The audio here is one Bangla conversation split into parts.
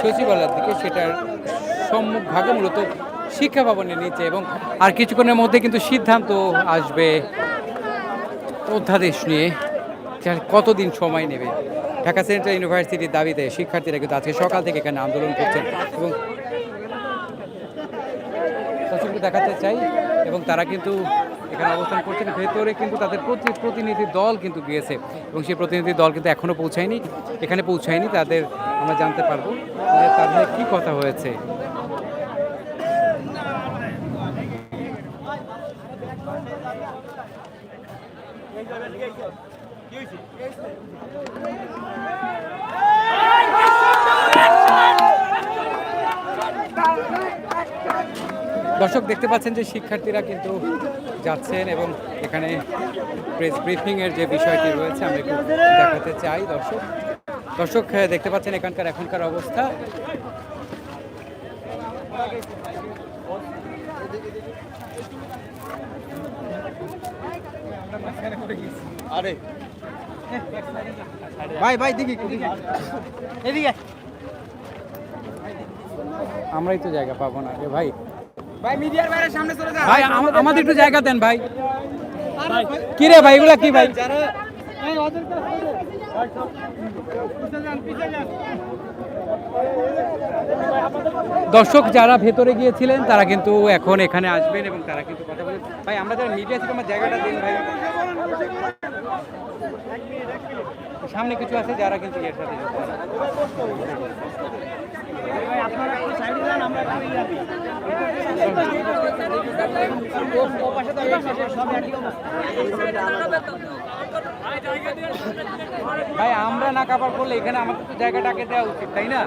সচিবালয়ের দিকে সেটার সম্মুখ ভাগে মূলত শিক্ষা ভবনের নিচে এবং আর কিছুক্ষণের মধ্যে কিন্তু সিদ্ধান্ত আসবে অধ্যাদেশ নিয়ে। কতদিন সময় নেবে? ঢাকা সেন্ট্রাল ইউনিভার্সিটির দাবিতে শিক্ষার্থীরা কিন্তু আজকে সকাল থেকে এখানে আন্দোলন করছেন এবং দেখাতে চাই এবং তারা কিন্তু এখানে অবস্থান করছেন। ভেতরে কিন্তু তাদের প্রতি প্রতিনিধি দল কিন্তু গিয়েছে। এবং সেই প্রতিনিধি দল কিন্তু এখনও পৌঁছায়নি। এখানে পৌঁছায়নি, তাদের আমরা জানতে পারব। তাদের কি কথা হয়েছে? দর্শক দেখতে পাচ্ছেন যে শিক্ষার্থীরা কিন্তু যাচ্ছেন এবং এখানে প্রেস ব্রিফিংয়ের যে বিষয়টি রয়েছে আমরা একটু দেখাতে চাই দর্শক। দর্শক দেখতে পাচ্ছেন এখানকার এখনকার অবস্থা। আরে। ভাই ভাই দেখি এদিকে আমরাই তো জায়গা পাবো না রে ভাই। ভাই মিডিয়ার বাইরে সামনে চলে যা ভাই আমাদের একটু জায়গা দেন ভাই। কি রে ভাই এগুলা কি ভাই? দর্শক যারা ভেতরে গিয়েছিলেন তারা কিন্তু এখন এখানে আসবেন এবং তারা কিন্তু কথা বলেন ভাই আমরা যারা মিডিয়া ছিল আমার জায়গাটা দিন ভাই। সামনে কিছু আছে যারা কিন্তু এর সাথে আপনারা একটু সাইডে যান আমরা ভাই আমরা না কাবার করলে এখানে আমাদের তো জায়গাটাকে দেওয়া উচিত তাই না?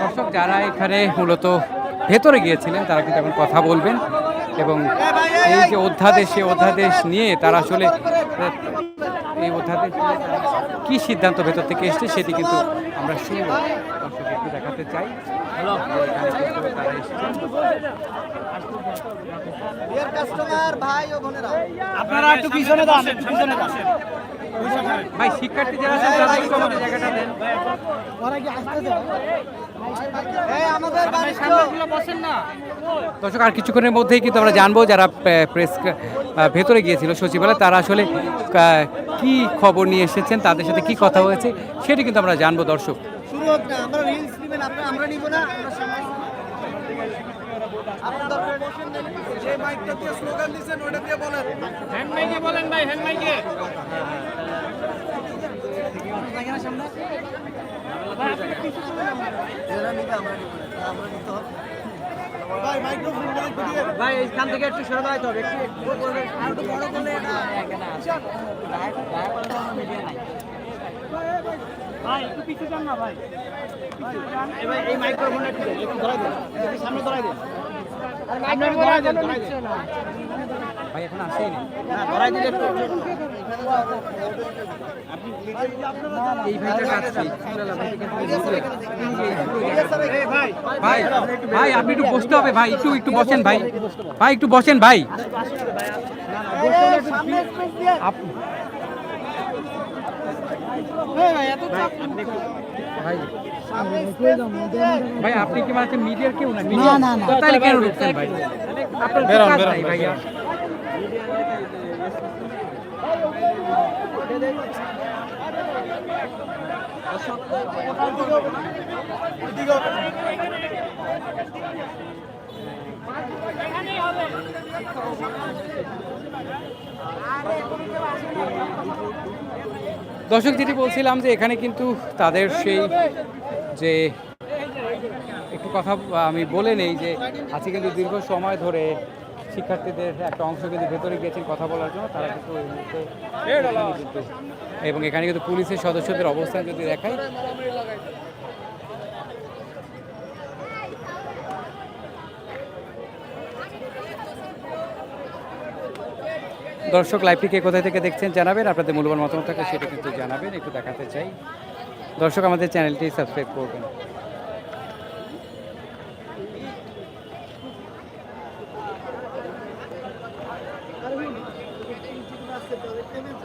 দর্শক যারা এখানে মূলত ভেতরে গিয়েছিলেন তারা কিন্তু এখন কথা বলবেন এবং এই যে অধ্যাদেশ সেই অধ্যাদেশ নিয়ে তারা আসলে এই অধ্যাদেশ নিয়ে কি সিদ্ধান্ত ভেতর থেকে এসছে সেটি কিন্তু আমরা শুনব দর্শক একটু দেখাতে চাই। আপনারা একটু পিছনে একটু পিছনে যান ভাই শিক্ষার্থী যারা আছেন তাদের একটু আমাদের জায়গাটা দেন। ওরা কি আসতেছে এই আমাদের বাড়ির বসেন না। দর্শক আর কিছুক্ষণের মধ্যেই কিন্তু আমরা জানব যারা প্রেস ভেতরে গিয়েছিল সচিবালয় তারা আসলে কি খবর নিয়ে এসেছেন তাদের সাথে কি কথা হয়েছে সেটি কিন্তু আমরা জানব দর্শক। স্লোগান ওটা দিয়ে বলেন হ্যান্ড মাইকে বলেন ভাই হ্যান্ড মাইকে ভাই এইখান থেকে একটু সরে দাঁড়াইতে হবে একটু একটু আর একটু বড় করলে এটা এখানে আসে মিডিয়া নাই ভাই একটু পিছু যান না ভাই। এই মাইক্রোফোনটা একটু ধরাই দেন সামনে দেন। ধরাই দেন ধরাই দেন। ভাই এখন আসেই না ধরাই দিলে এই ভাইটা আসছে ভাই ভাই আপনি একটু বসতে হবে ভাই। একটু একটু বসেন ভাই। ভাই একটু বসেন ভাই। ভাই ভাই আপনি কি মানে মিডিয়ার কেউ না? না না তাহলে কেন ঢুকছেন ভাই? আপনার ভাইয়া। দর্শক, যেটি বলছিলাম যে এখানে কিন্তু তাদের সেই যে একটু কথা আমি বলে নেই যে আজকে কিন্তু দীর্ঘ সময় ধরে শিক্ষার্থীদের একটা অংশ কিন্তু ভেতরে গিয়েছেন কথা বলার জন্য, তারা কিন্তু এবং এখানে কিন্তু পুলিশের সদস্যদের অবস্থান যদি দেখাই। দর্শক, লাইভটিকে কোথায় থেকে দেখছেন জানাবেন, আপনাদের মূল্যবান মতামত থাকলে সেটা কিন্তু জানাবেন, একটু দেখাতে চাই। দর্শক, আমাদের চ্যানেলটি সাবস্ক্রাইব করবেন।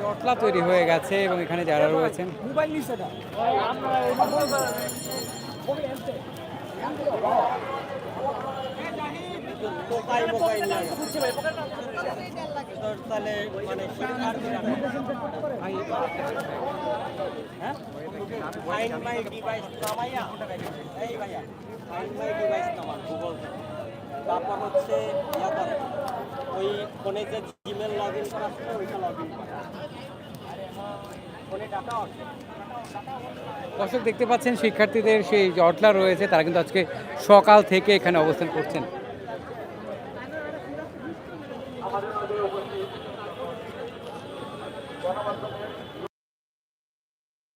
জটলা তৈরি হয়ে গেছে এবং এখানে যারা রয়েছেন। মোবাইল নিচ্ছে এটা মোবাইল মোবাইল তাহলে মানে ফাইন মাই ডিভাইস নামাইয়া এই ভাইয়া ফাইন মাই ডিভাইস নামান। গুগল থেকে তারপর হচ্ছে ওই ফোনে যে জিমেল লগ ইন করা সময় ওইটা লগ ইন দর্শক, দেখতে পাচ্ছেন, শিক্ষার্থীদের সেই জটলা রয়েছে, তারা কিন্তু আজকে সকাল থেকে এখানে অবস্থান করছেন।